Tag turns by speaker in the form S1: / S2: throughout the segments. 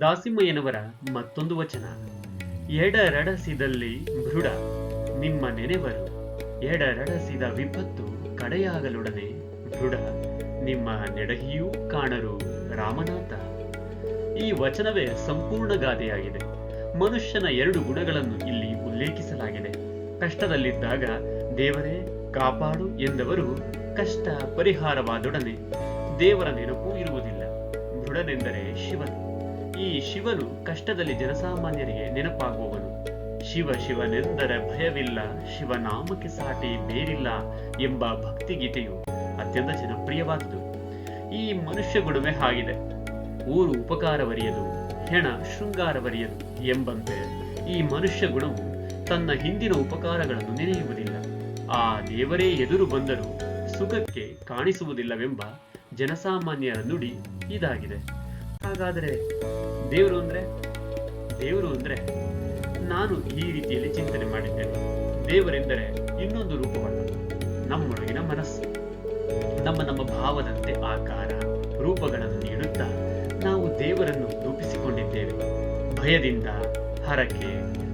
S1: ದಾಸಿಮಯ್ಯನವರ ಮತ್ತೊಂದು ವಚನ. ಎಡರಡಸಿದಲ್ಲಿ ಮೃಡ ನಿಮ್ಮ ನೆನೆವರು. ಎಡರಡಸಿದ ವಿಪತ್ತು ಕಡೆಯಾಗಲೊಡನೆ ಮೃಡ ನಿಮ್ಮ ನೆಡಹಿಯೂ ಕಾಣರು ರಾಮನಾಥ. ಈ ವಚನವೇ ಸಂಪೂರ್ಣ ಗಾದೆಯಾಗಿದೆ. ಮನುಷ್ಯನ ಎರಡು ಗುಣಗಳನ್ನು ಇಲ್ಲಿ ಉಲ್ಲೇಖಿಸಲಾಗಿದೆ. ಕಷ್ಟದಲ್ಲಿದ್ದಾಗ, ದೇವರೇ ಕಾಪಾಡು ಎಂದವರು ಕಷ್ಟ ಪರಿಹಾರವಾದೊಡನೆ ದೇವರ ನೆನಪೂ ಇರುವುದಿಲ್ಲ. ದೃಢನೆಂದರೆ ಶಿವನು. ಈ ಶಿವನು ಕಷ್ಟದಲ್ಲಿ ಜನಸಾಮಾನ್ಯರಿಗೆ ನೆನಪಾಗುವವನು. ಶಿವ ಶಿವನೆಂದರೆ ಭಯವಿಲ್ಲ, ಶಿವನಾಮಕ್ಕೆ ಸಾಟಿ ಬೇರಿಲ್ಲ ಎಂಬ ಭಕ್ತಿಗೀತೆಯು ಅತ್ಯಂತ ಜನಪ್ರಿಯವಾದುದು. ಈ ಮನುಷ್ಯ ಗುಣವೇ ಆಗಿದೆ. ಊರು ಉಪಕಾರವರಿಯದು, ಹೆಣ ಶೃಂಗಾರವರಿಯದು ಎಂಬಂತೆ ಈ ಮನುಷ್ಯ ಗುಣವು ತನ್ನ ಹಿಂದಿನ ಉಪಕಾರಗಳನ್ನು ನೆನೆಯುವುದಿಲ್ಲ. ಆ ದೇವರೇ ಎದುರು ಬಂದರೂ ಸುಖಕ್ಕೆ ಕಾಣಿಸುವುದಿಲ್ಲವೆಂಬ ಜನಸಾಮಾನ್ಯರ ನುಡಿ ಇದಾಗಿದೆ. ಹಾಗಾದರೆ ದೇವರು ಅಂದ್ರೆ ದೇವರು ಅಂದ್ರೆ ನಾನು ಈ ರೀತಿಯಲ್ಲಿ ಚಿಂತನೆ ಮಾಡಿದ್ದೇನೆ. ದೇವರೆಂದರೆ ಇನ್ನೊಂದು ರೂಪವಲ್ಲ, ನಮ್ಮೊಳಗಿನ ಮನಸ್ಸು. ನಮ್ಮ ನಮ್ಮ ಭಾವದಂತೆ ಆಕಾರ, ರೂಪಗಳನ್ನು ನೀಡುತ್ತಾ ನಾವು ದೇವರನ್ನು ರೂಪಿಸಿಕೊಂಡಿದ್ದೇವೆ. ಭಯದಿಂದ ಹರಕೆ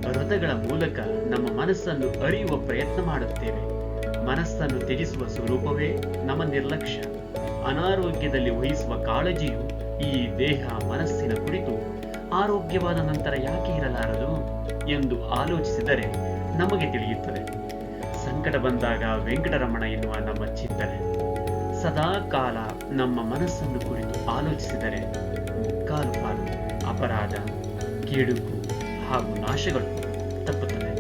S1: ವ್ರತಗಳ ಮೂಲಕ ನಮ್ಮ ಮನಸ್ಸನ್ನು ಅರಿಯುವ ಪ್ರಯತ್ನ ಮಾಡುತ್ತೇವೆ. ಮನಸ್ಸನ್ನು ತ್ಯಜಿಸುವ ಸ್ವರೂಪವೇ ನಮ್ಮ ನಿರ್ಲಕ್ಷ್ಯ. ಅನಾರೋಗ್ಯದಲ್ಲಿ ವಹಿಸುವ ಕಾಳಜಿಯು ಈ ದೇಹ ಮನಸ್ಸಿನ ಕುರಿತು ಆರೋಗ್ಯವಾದ ನಂತರ ಯಾಕೆ ಇರಲಾರದು ಎಂದು ಆಲೋಚಿಸಿದರೆ ನಮಗೆ ತಿಳಿಯುತ್ತದೆ. ಸಂಕಟ ಬಂದಾಗ ವೆಂಕಟರಮಣ ಎನ್ನುವ ನಮ್ಮ ಚಿಂತನೆ ಸದಾ ಕಾಲ ನಮ್ಮ ಮನಸ್ಸನ್ನು ಕುರಿತು ಆಲೋಚಿಸಿದರೆ ಮುಕ್ಕಾಲು ಪಾಲು ಅಪರಾಧ, ಕೇಡುಕು ಹಾಗೂ ನಾಶಗಳು ತಪ್ಪುತ್ತದೆ